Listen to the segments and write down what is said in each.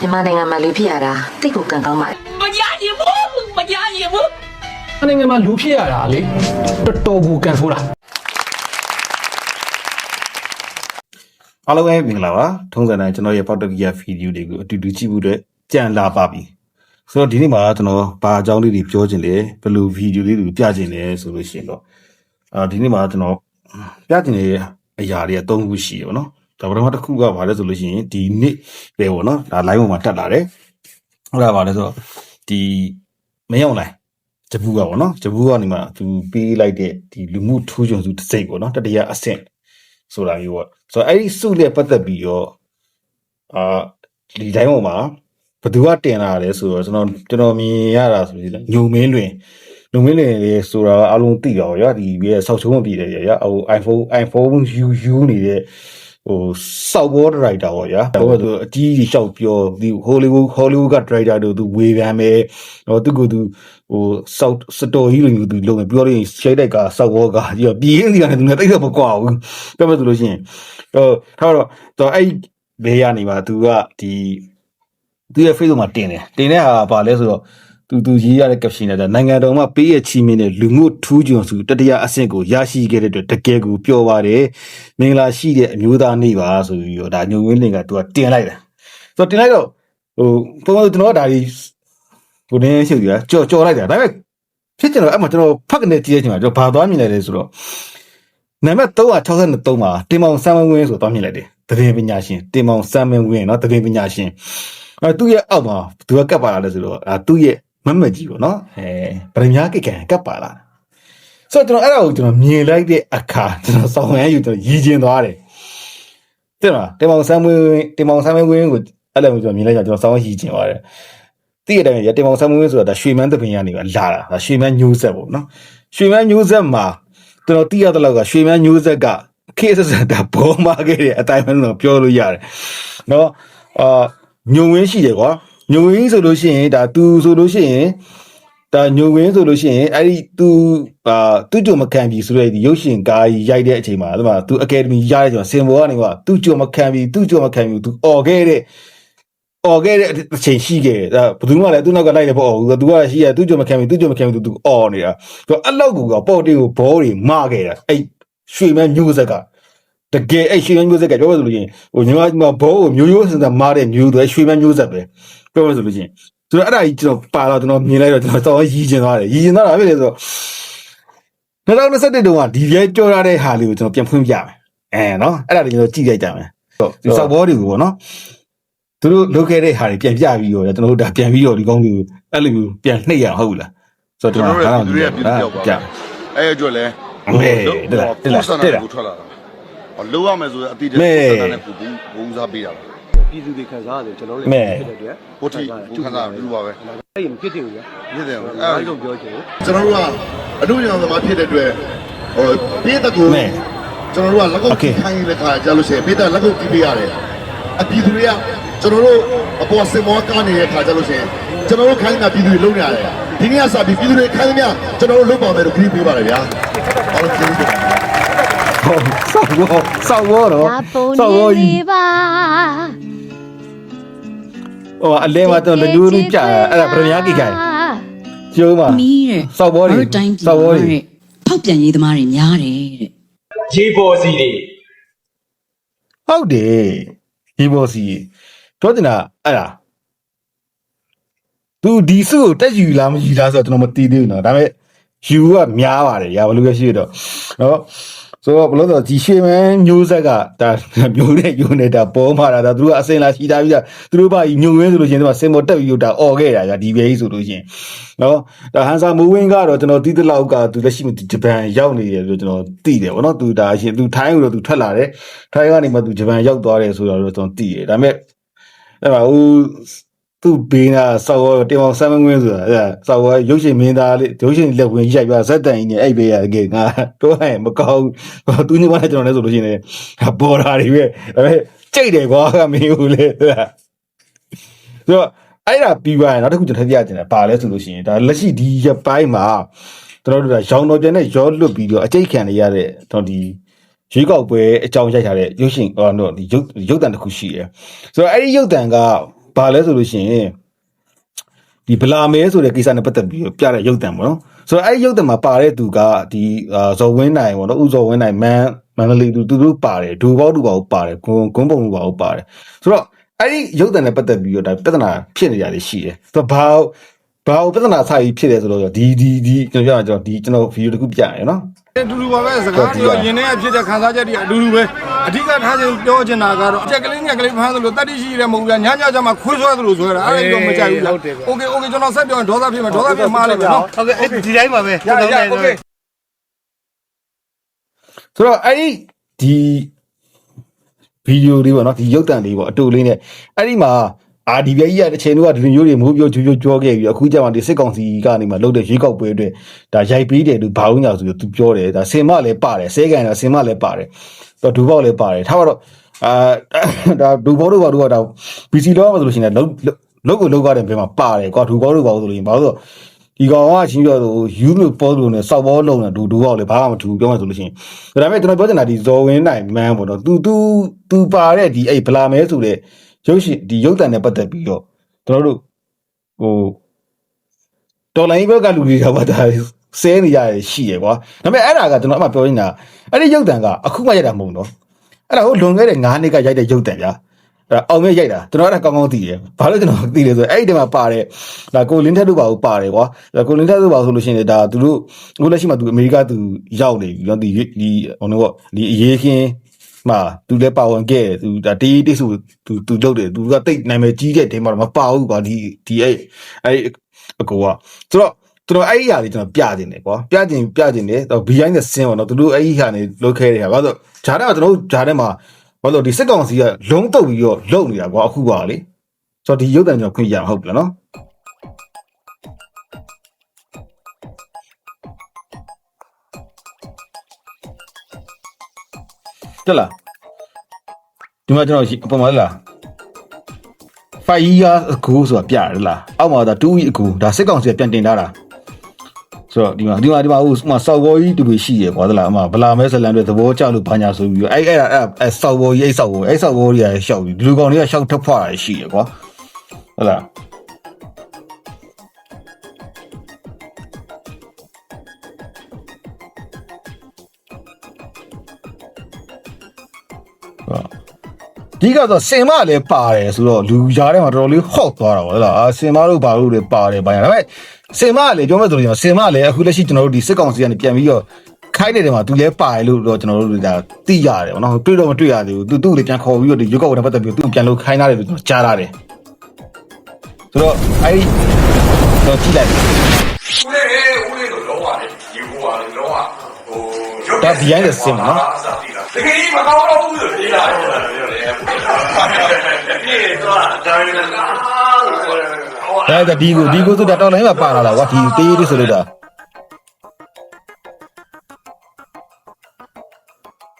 မြန်မာနိုင်ငံမှာလူဖြစ်ရတာတိတ်ကိုကံကောင်းပါတယ်မရရင်ဘူးမရရင်ဘူး။အနေငယ်မှာလူဖြစ်ရတာလေတော်တော်ကိုကန်ဆိုးတာအားလုံးပဲမင်္ဂလာပါထုံးစံတိုင်းကျွန်တော်ရဲ့ပေါက်တကီယာဗီဒီယိုတွေကိုအတူတူကြည့်ဖို့အတွက်ကြံလာပါပြီဆိုတော့ဒီနေ့မှာကျွန်တော်ဘာအကြောင်းလေးတွေပြောချင်လဲဘယ်လိုဗီဒီယိုလေးတွေပြချင်လဲဆိုလို့ရှိရင်တော့အာဒီနေ့မှာကျွန်တော်ပြချင်တဲ့အရာတွေက၃ခုရှိရပါတော့ ဒါပထမတစ်ခုကဘာလဲဆိုလို့ရှိရင်ဒီနေ့ပဲပေါ့နော်ဒါ live ပေါ်မှာတက်လာတယ်ဟုတ်လားဘာလဲဆိုတော့ဒီမရောက်လိုက်ဂျပူကပေါ့နော်ဂျပူကနေမှသူပေးလိုက်တဲ့ဒီလူမှုထူးချွန်စုတစ်စိတ်ပေါ့နော်တတိယအဆင့်ဆိုတာမျိုးပေါ့ဆိုတော့အဲ့ဒီစုနဲ့ပတ်သက်ပြီးတော့အာဒီတိုင်းပေါ်မှာဘယ်သူကတင်လာတယ်ဆိုတော့ကျွန်တော်ကျွန်တော်မြင်ရတာဆိုရင်ညုံမင်းလွင်ညုံမင်းလွင်လေဆိုတာအလုံးသိတော့ရဒီရဲ့ဆောက်ချုံးမပြည်တယ်ရဟို iPhone iPhone UU နေတဲ့ ဟိုစောက်ဘောဒရိုက်တာပေါ့ဗျာဟိုသူအကြီးကြီးရှောက်ပြောဒီဟိုလီဝုဒ်ဟောလီဝုဒ်ကဒရိုက်တာတို့သူဝေဖန်မယ်ဟိုသူကသူဟိုစောက်စတော်ကြီးလိုမျိုးသူလုပ်မယ်ပြောလို့ရှိရိုက်တိုက်ကစောက်ဘောကကြီးတော့ပြည်ရင်းစီကနေသူလည်းတိတ်တော့မကွာဘူးပြောမယ်ဆိုလို့ရှိရင်ဟိုထားတော့တော့အဲ့ဘေးကနေပါသူကဒီသူရဲ့ Facebook မှာတင်တယ်တင်တဲ့ဟာကဘာလဲဆိုတော့ သူသူရေးရတဲ့ caption နဲ့နိုင်ငံတော်မှာပေးရချီးမင်းတဲ့လူမှုထူးချွန်စုတတိယအဆင့်ကိုရရှိခဲ့တဲ့အတွက်တကယ်ကိုပျော်ပါတယ်မင်္ဂလာရှိတဲ့အမျိုးသားနေ့ပါဆိုပြီးတော့ဒါညုံဝင်းလင်ကသူကတင်လိုက်တယ်ဆိုတော့တင်လိုက်တော့ဟိုပုံမှန်ကျွန်တော်ကဒါဒီဟိုနည်းရှိတယ်ကြော်ကြော်လိုက်တာဒါပေမဲ့ဖြစ်ချင်တော့အဲ့မှာကျွန်တော်ဖက်ကနေကြည့်ရချင်တာကျွန်တော်ဘာသွားမြင်လိုက်လဲဆိုတော့နံပါတ်363မှာတင်မောင်စမ်းဝင်းဆိုတော့မြင်လိုက်တယ်တရင်ပညာရှင်တင်မောင်စမ်းဝင်းเนาะတရင်ပညာရှင်အဲသူ့ရဲ့အောက်မှာသူကကပ်ပါလာတယ်ဆိုတော့အဲသူ့ရဲ့ မမကြီးပေါ့နော်အဲဗရမညာကိကံကပ်ပါလာဆိုတော့ကျွန်တော်အဲ့ဒါကိုကျွန်တော်မြင်လိုက်တဲ့အခါကျွန်တော်စောင်းရမ်းယူကျွန်တော်ရည်ကျင်သွားတယ်တဲ့လားတင်မောင်ဆမ်းမွေးတင်မောင်ဆမ်းမွေးဝင်းကိုအဲ့လိုမျိုးကျွန်တော်မြင်လိုက်ကြကျွန်တော်စောင်းရည်ကျင်သွားတယ်တိရတဲ့ရတင်မောင်ဆမ်းမွေးဆိုတာဒါရွှေမန်းသပင်ကနေလာတာဒါရွှေမန်းညိုးဆက်ပေါ့နော်ရွှေမန်းညိုးဆက်မှာကျွန်တော်တိရတဲ့လောက်ကရွှေမန်းညိုးဆက်ကခေစစတာဘောမခဲ့တဲ့အတိုင်းမလို့ပြောလို့ရတယ်နော်အာညုံဝင်းရှိတယ်ကွာ ညိုရင်းဆိုလို့ရှိရင်ဒါသူဆိုလို့ရှိရင်ဒါညိုရင်းဆိုလို့ရှိရင်အဲ့ဒီသူအာသူ့ကြုံမခံပြီဆိုတဲ့ဒီရုပ်ရှင်ကားကြီးရိုက်တဲ့အချိန်မှာဒီမှာသူအကယ်ဒမီရတဲ့ကျွန်တော်စင်ဘောကနေကသူ့ကြုံမခံပြီသူ့ကြုံမခံပြီသူအော်ခဲ့တဲ့အော်ခဲ့တဲ့အချိန်ရှိခဲ့ဒါဘယ်သူမှလည်းသူ့နောက်ကလိုက်လည်းပေါ့အော်သူကရှိရသူ့ကြုံမခံပြီသူ့ကြုံမခံပြီသူအော်နေတာသူအဲ့လောက်ကူကပေါ့တေးကိုဘောတွေမခဲ့တာအဲ့ရွှေမဲမျိုးဆက်ကတကယ်အဲ့ရွှေမဲမျိုးဆက်ကပြောပါဆိုလို့ရင်ဟိုညီမဘောကိုမျိုးရိုးစံစံမားတဲ့မျိုးတွေရွှေမဲမျိုးဆက်ပဲ ပြောရဆိုလို့ချင်းဆိုတော့အဲ့ဒါကြီးကျွန်တော်ပါတော့ကျွန်တော်မြင်လိုက်တော့ကျွန်တော်တော့ရီးကျင်သွားတယ်ရီးကျင်သွားတာဖြစ်လေဆိုတော့2021တုန်းကဒီရဲကြော်ရတဲ့ဟာလေးကိုကျွန်တော်ပြန်ဖွင့်ပြမယ်အဲနော်အဲ့ဒါလေးကျွန်တော်ကြည့်လိုက်ကြမယ်ဟုတ်ဒီစောက်ဘောတွေကိုပေါ့နော်သူတို့လုပ်ခဲ့တဲ့ဟာတွေပြန်ပြပြီးတော့ကျွန်တော်တို့ဒါပြန်ပြီးတော့ဒီကောင်းတွေကိုအဲ့လိုမျိုးပြန်နှိပ်ရအောင်ဟုတ်လားဆိုတော့ကျွန်ကျွန်တော်တော်တို့ဒါရဲ့တော့ပြည်သူပြတယောက်ပါအဲ့အတွက်လဲမဲတက်လာတက်လာတက်လာကိုထွက်လာတာဟောလုံးဝမယ်ဆိုရင်အတိတ်မဲစတဲ့နဲ့ပူပူဘူးစားပေးတာပါ ပြည်သူတွေခံစားရတယ်ကျွန်တော်တို့မဲဖြစ်တဲ့အတွက်ဘုတ်တီဘူးခန္ဓာဘူးပါပဲအဲ့ဒီမဖြစ်တင်ဘူးဗျာဖြစ်တယ်အဲ့အဲ့လိုပြောချင်တယ်ကျွန်တော်တို့ကအမှုရောင်သမားဖြစ်တဲ့အတွက်ဟိုပြည်သက်ကိုမဲကျွန်တော်တို့ကလက်ကုပ် Okay ခိုင်းတဲ့ခါကြာလို့ရှိရင်ပြည်သက်လက်ကုပ်တီးပေးရတယ်အပြည်သူတွေကကျွန်တော်တို့အပေါ်စင်မောကားနေတဲ့ခါကြာလို့ရှိရင်ကျွန်တော်တို့ခိုင်းတာပြည်သူတွေလုံးနေရတယ်ဒီနေ့ကစပြီးပြည်သူတွေခိုင်းသမျှကျွန်တော်တို့လုပ်ပါမယ်လို့ခရီးပေးပါတယ်ဗျာအားလုံးကျေးဇူးတင်ပါတယ်ဟုတ်စောက်ဘောစောက်ဘောတော့လာပုံစောက်ဘောနေကြီးလေးပါ ဟိုအလဲမှာတော့လူလူပြအဲ့ဒါဗရမ ्या ကိခိုင်ကျုံးပါမီးတဲ့စောက်ဘောတွေတို့တိုင်းပြည်စောက်ဘောတွေတဲ့ဖောက်ပြန်ရေးသမားတွေများတယ်တဲ့ရေပေါ်စီတွေဟုတ်တယ်ဒီဘောစီပြောတင်တာအဲ့ဒါသူဒီစုကိုတက်ယူလားမယူလားဆိုတော့ကျွန်တော်မသိသေးဘူးနော်ဒါပေမဲ့ယူကများပါတယ်ရာဘလို့ရရှိတော့နော် ဆိုတော့ဘလို့ဆိုဒီရှေမန်ညိုးဆက်ကဒါမျိုးနဲ့ယူနေတာပေါ်မှာတာဒါသူတို့ကအစင်လာရှိတာပြီးတာသူတို့ဘာညုံဝင်းဆိုလို့ရှိရင်ဒီမှာစင်မော်တက်ပြီးတော့ဒါអော်ခဲ့တာကြာဒီဘေးကြီးဆိုလို့ရှိရင်နော်ဒါဟန်ဆာမိုးဝင်းကတော့ကျွန်တော်တီးတလောက်ကသူလက်ရှိမှာဂျပန်ရောက်နေတယ်လို့ကျွန်တော်သိတယ်ဗောနော်သူဒါရှင်သူထိုင်းကိုတော့သူထွက်လာတယ်ထိုင်းကနေမှသူဂျပန်ရောက်သွားတယ်ဆိုတော့ကျွန်တော်သိတယ်ဒါပေမဲ့အဲ့မှာဟို သူဘေးနာဆောက်ရောတင်မောင်ဆမ်းမငွင်းဆိုတာအဲ့ဒါဆောက်ရောရုပ်ရှင်မင်းသားလေးရုပ်ရှင်လက်ဝင်ရိုက်ပြဇက်တန်ကြီးနဲ့အဲ့ဘေးရကဲငါတော့ဟဲ့မကောင်းဘူးသူညမနဲ့ကျွန်တော်လည်းဆိုလို့ရှိရင်ပေါ်တာတွေပဲဒါပေမဲ့ကြိတ်တယ်ကွာကမင်းဘူးလေအဲ့ဒါဆိုတော့အဲ့ဒါပြီးပါရင်နောက်တစ်ခုကျွန်တော်ထပ်ပြချင်တယ်ပါလဲဆိုလို့ရှိရင်ဒါလက်ရှိဒီရပိုင်းမှာကျွန်တော်တို့ကရောင်တော်ပြန်နဲ့ရောလွတ်ပြီးတော့အကျိတ်ခံနေရတဲ့ကျွန်တော်ဒီရွေးကောက်ပွဲအကြောင်းရိုက်ထားတဲ့ရုပ်ရှင်ဟောတော့ဒီရုပ်ရုပ်တံတစ်ခုရှိတယ်ဆိုတော့အဲ့ဒီရုပ်တံက ဘာလဲဆိုလို့ရှိရင်ဒီဗလာမဲဆိုတဲ့ကိစ္စနဲ့ပတ်သက်ပြီးတော့ပြတဲ့ရုပ်တံပေါ့နော်ဆိုတော့အဲ့ဒီရုပ်တံမှာပါတဲ့သူကဒီအာဇော်ဝင်းနိုင်ပေါ့နော်ဥဇော်ဝင်းနိုင်မန်မန္တလေးသူသူတို့ပါတယ်ဒူပေါဒူပေါပါတယ်ဂွန်ဂွန်ပုံဒူပေါပါတယ်ဆိုတော့အဲ့ဒီရုပ်တံနဲ့ပတ်သက်ပြီးတော့ဒါပြဿနာဖြစ်နေကြတယ်ရှိတယ်ဆိုတော့ဘာဘာပြဿနာဆိုင်ဖြစ်တယ်ဆိုတော့ဒီဒီဒီကျွန်တော်ပြောရအောင်ကျွန်တော်ဒီကျွန်တော်ဗီဒီယိုတစ်ခုပြရအောင်နော် အတူတူပါပဲစကားပြောရင်ထဲကဖြစ်တဲ့ခံစားချက်တွေအတူတူပဲအဓိကထားချင်ပြောချင်တာကတော့အချက်ကလေးငယ်ကလေးဖမ်းသလိုတတိရှိရတယ်မဟုတ်ဘူးညညကြမှာခွေးဆွဲသလိုဆွဲတာအဲ့ဒါတော့မကြိုက်ဘူးလား Okay okay ကျွန်တော်ဆက်ပြောရင်ဒေါသဖြစ်မှာဒေါသဖြစ်မှားလိမ့်မယ်နော်ဟုတ်ကဲ့အဲ့ဒီတိုင်းပါပဲရရ Okay ဆိုတော့အဲ့ဒီဒီဗီဒီယိုလေးပေါ့နော်ဒီရုပ်တံလေးပေါ့အတူလေးနဲ့အဲ့ဒီမှာ အာဒီပြကြီးကတစ်ချိန်တုန်းကဒီလိုမျိုးတွေမိုးပြောကျူးကျူးကြောခဲ့ပြီးအခုကျမှဒီစစ်ကောင်စီကနေမှလုပ်တဲ့ရွေးကောက်ပွဲအတွက်ဒါရိုက်ပေးတယ်သူဘာဝင်ညာဆိုပြီးသူပြောတယ်ဒါစင်မလည်းပါတယ်ဆဲကန်ကစင်မလည်းပါတယ်တော့ဒူပေါက်လည်းပါတယ်ထားပါတော့အာဒါဒူပေါက်တို့ဘာတို့ကဒါ BC လောက်မှာဆိုလို့ရှိရင်လောက်လောက်ကိုလောက်ရတဲ့ဘယ်မှာပါတယ်ကွာဒူပေါက်တို့ဘာလို့ဆိုလို့ရှိရင်ဘာလို့ဆိုဒီကောင်ကချင်းပြောဆိုယူလို့ပေါ်လို့နဲ့စောက်ပေါ်လုံးနဲ့ဒူဒူပေါက်လည်းဘာမှမထူပြောမှဆိုလို့ရှိရင်ဒါပေမဲ့ကျွန်တော်ပြောချင်တာဒီဇော်ဝင်းနိုင်မန်းပေါ့နော်သူသူသူပါတဲ့ဒီအဲ့ဗလာမဲဆိုတဲ့ ရုပ်ရှင်ဒီရုပ်တံနဲ့ပတ်သက်ပြီးတော့ကျွန်တော်တို့ဟိုတော်လိုင်းဘက်ကလူတွေကဘာသာဆဲနေရတယ်ရှိရယ်ကွာဒါပေမဲ့အဲ့ဒါကကျွန်တော်အမှပြောနေတာအဲ့ဒီရုပ်တံကအခုမှရိုက်တာမဟုတ်တော့အဲ့ဒါဟိုလွန်ခဲ့တဲ့9နှစ်ကရိုက်တဲ့ရုပ်တံဗျာအဲ့ဒါအောင်မြတ်ရိုက်တာကျွန်တော်အဲ့ဒါကောင်းကောင်းသိတယ်ဘာလို့ကျွန်တော်သိလဲဆိုတော့အဲ့ဒီတည်းမှာပါတဲ့ဒါကိုလင်းထက်တို့ပါဘူးပါတယ်ကွာဒါကိုလင်းထက်တို့ပါဆိုလို့ရှိရင်ဒါသူတို့အခုလက်ရှိမှာသူအမေရိကသူရောက်နေပြီနော်ဒီဒီဟိုတော့ဒီအရေးခင်း မှာသူလည်းပါဝင်ခဲ့တယ်သူဒါတေးတိတ်ဆိုသူသူလုပ်တယ်သူကတိတ်နာမည်ကြီးတဲ့တဲမှာတော့မပါဘူးကွာဒီဒီအဲ့အဲ့အကူကဆိုတော့သူတို့အဲ့ဒီဟာလေးကျွန်တော်ပြတင်တယ်ကွာပြတင်ပြတင်တယ်တော့ behind the scene ပေါ့နော်သူတို့အဲ့ဒီဟာနေလုပ်ခဲ့တဲ့ဟာဘာလို့ဂျားထဲမှာကျွန်တော်တို့ဂျားထဲမှာဘာလို့ဒီစစ်ကောင်စီကလုံးတုပ်ပြီးတော့လုံနေတာကွာအခုပါလေဆိုတော့ဒီရုပ်တံကျွန်တော်ခွင့်ရမှာဟုတ်ပြီလားနော် တက်လားဒီမှာကျွန်တော်အပေါ်မှာလား5 year ago ဆိုတာပြရတယ်လားအောက်မှာဒါ2 week ago ဒါစစ်ကောင်စီကပြန်တင်ထားတာဆိုတော့ဒီမှာဒီမှာဒီမှာဟိုမှာစောက်ဘောကြီးတူတွေရှိရကွာသလားအမဗလာမဲဇလန်တွေသဘောကျလို့ဘာညာဆိုပြီးတော့အဲ့အဲ့အဲ့အဲ့စောက်ဘောကြီးအဲ့စောက်ဘောအဲ့စောက်ဘောကြီးရရှောက်ပြီးဒီလူကောင်တွေကရှောက်ထပ်ဖွာရရှိရကွာဟုတ်လား ဒီကတော့စင်မလည်းပါတယ်ဆိုတော့လူကြားထဲမှာတော်တော်လေးဟော့သွားတာပေါ့ဟုတ်လားအာစင်မတို့ဘာလို့လဲပါတယ်ဘာညာဒါပေမဲ့စင်မလည်းပြောမဲ့ဆိုရင်စင်မလည်းအခုလက်ရှိကျွန်တော်တို့ဒီစစ်ကောင်စီကနေပြန်ပြီးတော့ခိုင်းတဲ့နေရာမှာသူလည်းပါတယ်လို့တော့ကျွန်တော်တို့ဒါသိရတယ်ပေါ့နော်တွေ့တော့မတွေ့ရသေးဘူးသူသူ့ကိုလည်းပြန်ခေါ်ပြီးတော့ဒီရုပ်ကောက်နဲ့ပတ်သက်ပြီးသူ့ကိုပြန်လို့ခိုင်းထားတယ်လို့ကျွန်တော်ကြားရတယ်ဆိုတော့အဲ့ဒီတော့ကြည့်လိုက် ရုပ်ဒါ behind the scene နော်တကယ်ကြီးမကောင်းတော့ဘူးလို့ပြောတာပြောတယ်ပြောတယ်ပြေတော့ဒါရင်းလားဒါကဒီကိုဒီကိုဆိုတာတော်လိုင်းမှာပါလာတာကွာဒီတေးလေးဆိုလို့ဒါ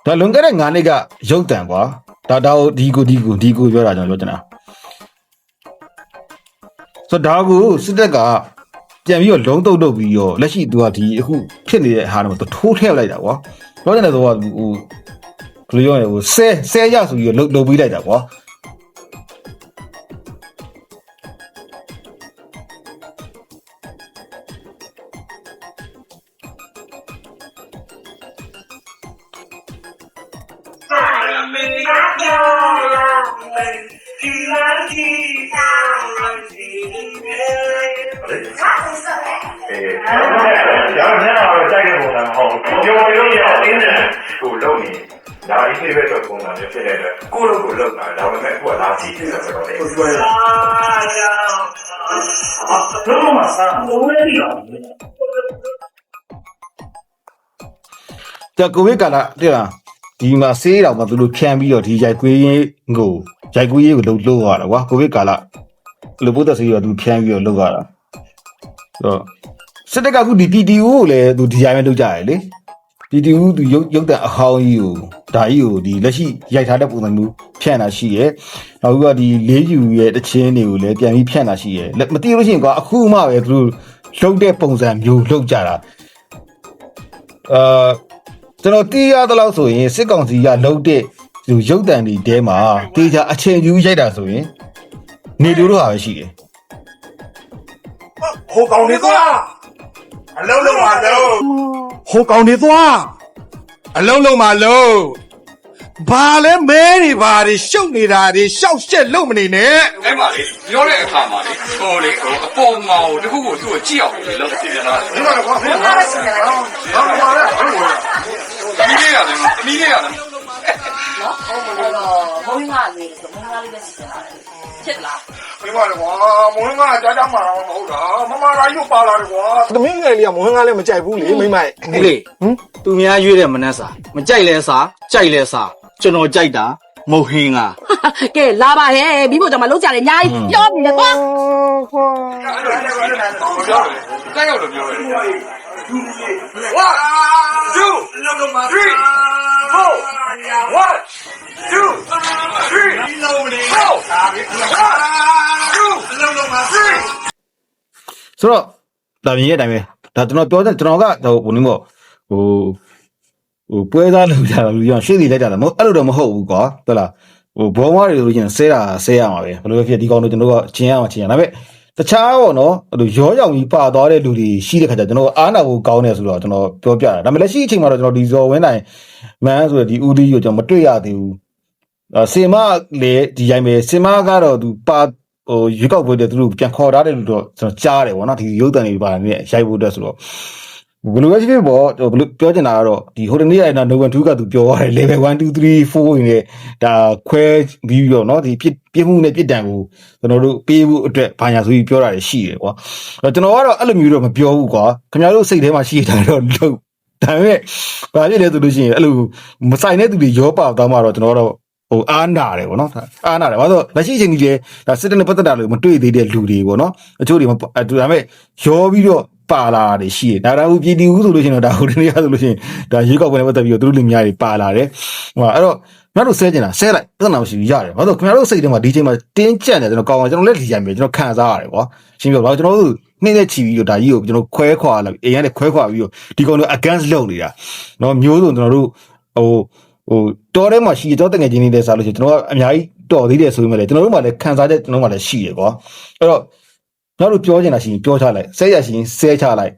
ဒါလွန်ခဲ့တဲ့9နှစ်ကရုပ်တံကွာဒါဒါကိုဒီကိုဒီကိုဒီကိုပြောတာကျွန်တော်ပြောချင်တာဆိုတော့ဒါကိုစစ်တပ်က ပြန်ပြီးတော့လုံးတုတ်တုတ်ပြီးတော့လက်ရှိသူကဒီအခုဖြစ်နေတဲ့ဟာတော့သူထိုးထည့်လိုက်တာကွာပြောချင်တယ်ဆိုတော့ဟိုဘယ်လိုပြောရလဲဟိုဆဲဆဲရဆိုပြီးတော့လှုပ်လှုပ်ပြီးလိုက်တာကွာရောင်းနေ တာတော့ကြိုက်တဲ့ပုံစံမဟုတ်ဘူးကြော်ရုံးရအင်းနဲ့ကိုလုံးနေဒါအင်းလေးပဲတော့ပုံစံမျိုးဖြစ်တဲ့အတွက်ကိုလိုကိုလုံးတာဒါပေမဲ့ကိုကလာကြည့်နေတာဆိုတော့လေဟုတ်ကဲ့အာရအာတော့မဆာဘယ်လိုလဲရောဒါကိုဗစ်ကာလတဲ့လားဒီမှာဆေးတောင်မှသူတို့ဖြန်းပြီးတော့ဒီရိုက်ကွေးရေးကိုရိုက်ကွေးရေးကိုလှုပ်လှုပ်ရတာကွာကိုဗစ်ကာလလူပုတ်သက်ဆေးရောသူဖြန်းပြီးတော့လှုပ်ရတာဆို တော့စစ်တပ်ကအခုဒီ PTU ကိုလည်းသူဒီရိုင်းပဲလှုပ်ကြရလေ PTU သူရုပ်ရုပ်တဲ့အဟောင်းကြီးကိုဒါကြီးကိုဒီလက်ရှိရိုက်ထားတဲ့ပုံစံမျိုးဖြန့်တာရှိရဲ့နောက်ကဒီလေးယူရဲ့တချင်းတွေကိုလည်းပြန်ပြီးဖြန့်တာရှိရဲ့လက်မသိလို့ရှိရင်ကွာအခုမှပဲသူတို့လှုပ်တဲ့ပုံစံမျိုးလှုပ်ကြတာအာကျွန်တော်တီးရသလောက်ဆိုရင်စစ်ကောင်စီကလှုပ်တဲ့ဒီရုပ်တံတွေတဲမှာတေချာအချိန်ယူရိုက်တာဆိုရင်နေတူတို့ဟာပဲရှိတယ် ဟိုကောင်နေသွားအလုံးလုံးပါလုံးဟိုကောင်နေသွားအလုံးလုံးမလုံးဘာလဲမဲတွေဘာတွေရှုပ်နေတာတွေရှောက်ရှက်လုံးမနေနဲ့အဲ့မှာလေပြောတဲ့အခါမှာလေဟိုလေဟိုအပေါ်မှာဟိုတခုကိုသူ့ကိုကြည့်အောင်လေလောက်စီနေတာဒီမှာကွာဘယ်မှာလဲစီနေတာဟာဘာလဲဟိုမီးလေးရတယ်မီးလေးရတယ်နော်ဟုတ်ပါတော့ဘုန်းကြီးကလေဘုန်းကြီးကလေးပဲစီစဉ်လာတယ်ဖြစ်လား ဒီမှာလေကွာမွေးငါကြားကြားမှာတော့မဟုတ်တာမမရာကြီးတို့ပါလာတယ်ကွာသမီးငယ်လေးကမွေးငါလည်းမကြိုက်ဘူးလေမိမ့်မိုက်ဟလေဟမ်သူများရွေးတဲ့မနှက်စာမကြိုက်လဲစာကြိုက်လဲစာကျွန်တော်ကြိုက်တာမဟုတ်ဟင်းကကဲလာပါဟဲ့မိဖို့ကြောင့်မလုပ်ကြတယ်ညာကြီးပြောနေတယ်ကွာကြိုက်ရလို့ပြောတယ်ဝါဒူလောကမှာ3 4 1 2 3 4 5 6 7 8 9 10 ဆိုတော့ဒါမြင်ရဲ့အတိုင်းပဲဒါကျွန်တော်ပြောတဲ့ကျွန်တော်ကဟိုဘုံနေမို့ဟိုဟိုပွဲသားလုပ်ကြတာလူကြီးရှေ့စီလိုက်ကြတာမဟုတ်အဲ့လိုတော့မဟုတ်ဘူးကွာဟုတ်လားဟိုဘောမတွေလို့ချင်းဆဲတာဆဲရမှာပဲဘယ်လိုဖြစ်ဒီကောင်တို့ကျွန်တော်ကချင်းရမှာချင်းရဒါပေမဲ့တခြားပေါ့နော်အဲ့လိုရောရောင်ကြီးပါသွားတဲ့လူတွေရှိတဲ့ခါကျကျွန်တော်အားနာဖို့ကောင်းတယ်ဆိုတော့ကျွန်တော်ပြောပြတာဒါပေမဲ့လက်ရှိအချိန်မှာတော့ကျွန်တော်ဒီဇော်ဝင်းတိုင်းမန်းဆိုတဲ့ဒီဦးလေးကိုကျွန်တော်မတွေ့ရသေးဘူးအဲစင်မလေဒီရိုင်းပဲစင်မကတော့သူပါ ဟိုရွေးကောက်ပွဲတဲ့သူတို့ပြန်ခေါ်ထားတယ်လို့တော့ကျွန်တော်ကြားတယ်ဗောနော်ဒီရုပ်တံတွေပါနေရိုက်ဖို့အတွက်ဆိုတော့ဘယ်လိုပဲဖြစ်ဖြစ်ပေါ့ဟိုဘယ်လိုပြောချင်တာကတော့ဒီဟိုတနေ့ကနော်နိုဝင်2ကသူပြောရတယ် level 1 2 3 4ရင်းနဲ့ဒါခွဲပြီးပြီးတော့နော်ဒီပြစ်ပြစ်မှုနဲ့ပြစ်ဒဏ်ကိုကျွန်တော်တို့ပေးဖို့အတွက်ဘာညာဆိုပြီးပြောတာရှိတယ်ကွာအဲ့တော့ကျွန်တော်ကတော့အဲ့လိုမျိုးတော့မပြောဘူးကွာခင်ဗျားတို့စိတ်ထဲမှာရှိတာတော့လို့ဒါပေမဲ့ဘာဖြစ်လဲဆိုလို့ရှိရင်အဲ့လိုမဆိုင်တဲ့သူတွေရောပါသွားမှတော့ကျွန်တော်တို့ ဟိုအားနာတယ်ဗောနော်အားနာတယ်ဘာလို့လက်ရှိအချိန်ကြီးလေဒါစစ်တပ်နဲ့ပတ်သက်တာလို့မတွေ့သေးတဲ့လူတွေဗောနော်အချို့တွေမအဲ့ဒါပေမဲ့ရောပြီးတော့ပါလာတယ်ရှိတယ်ဒါဒါဟိုပြည်တီဦးဆိုလို့ရှိရင်တော့ဒါဟိုတနေ့ကဆိုလို့ရှိရင်ဒါရွေးကောက်ပွဲနဲ့ပတ်သက်ပြီးတော့သူတို့လူများတွေပါလာတယ်ဟိုအဲ့တော့ကျွန်တော်တို့ဆဲကျင်တာဆဲလိုက်ပြဿနာမရှိဘူးရတယ်ဘာလို့ခင်ဗျားတို့စိတ်ထဲမှာဒီချိန်မှာတင်းကျပ်နေတယ်ကျွန်တော်ကောင်းအောင်ကျွန်တော်လက်လီရိုင်ပြီကျွန်တော်ခံစားရတယ်ကွာရှင်းပြပါကျွန်တော်တို့နှင်းနဲ့ချီပြီးတော့ဒါကြီးကိုကျွန်တော်ခွဲခွာလာအိမ်ကနေခွဲခွာပြီးတော့ဒီကောင်တို့ against လုပ်နေတာနော်မျိုးစုံကျွန်တော်တို့ဟို ဟိုတော်ထဲမှာရှိတော့တငယ်ချင်းနေတဲ့စားလို့ရှိရင်ကျွန်တော်ကအများကြီးတော်သေးတယ်ဆိုပေမဲ့လည်းကျွန်တော်တို့မှလည်းခံစားချက်ကျွန်တော်မှလည်းရှိရကွာအဲ့တော့ကျွန်တော်တို့ပြောချင်တာရှိရင်ပြောချလိုက်ဆဲရရှိရင်ဆဲချလိုက်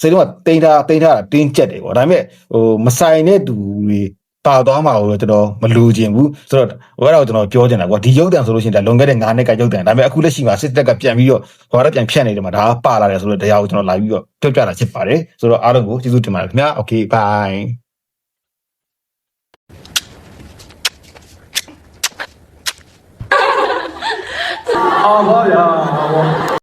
စိတ်တော့တင်ထားတင်ထားတာတင်းကျက်တယ်ကွာဒါပေမဲ့ဟိုမဆိုင်တဲ့သူတွေပါသွားမှာကိုကျွန်တော်မလိုချင်ဘူးဆိုတော့ဟိုအဲ့ဒါကိုကျွန်တော်ပြောချင်တာကွာဒီရုပ်တံဆိုလို့ရှိရင်ဒါလွန်ခဲ့တဲ့9နှစ်ကရုပ်တံဒါပေမဲ့အခုလက်ရှိမှာစစ်တပ်ကပြန်ပြီးတော့ဟိုကတော့ပြန်ဖြတ်နေတယ်မှာဒါကပါလာတယ်ဆိုတော့တရားကိုကျွန်တော်လာပြီးတော့ပြောပြတာဖြစ်ပါတယ်ဆိုတော့အားလုံးကိုကျေးဇူးတင်ပါတယ်ခင်ဗျာ okay bye ভয়াবহ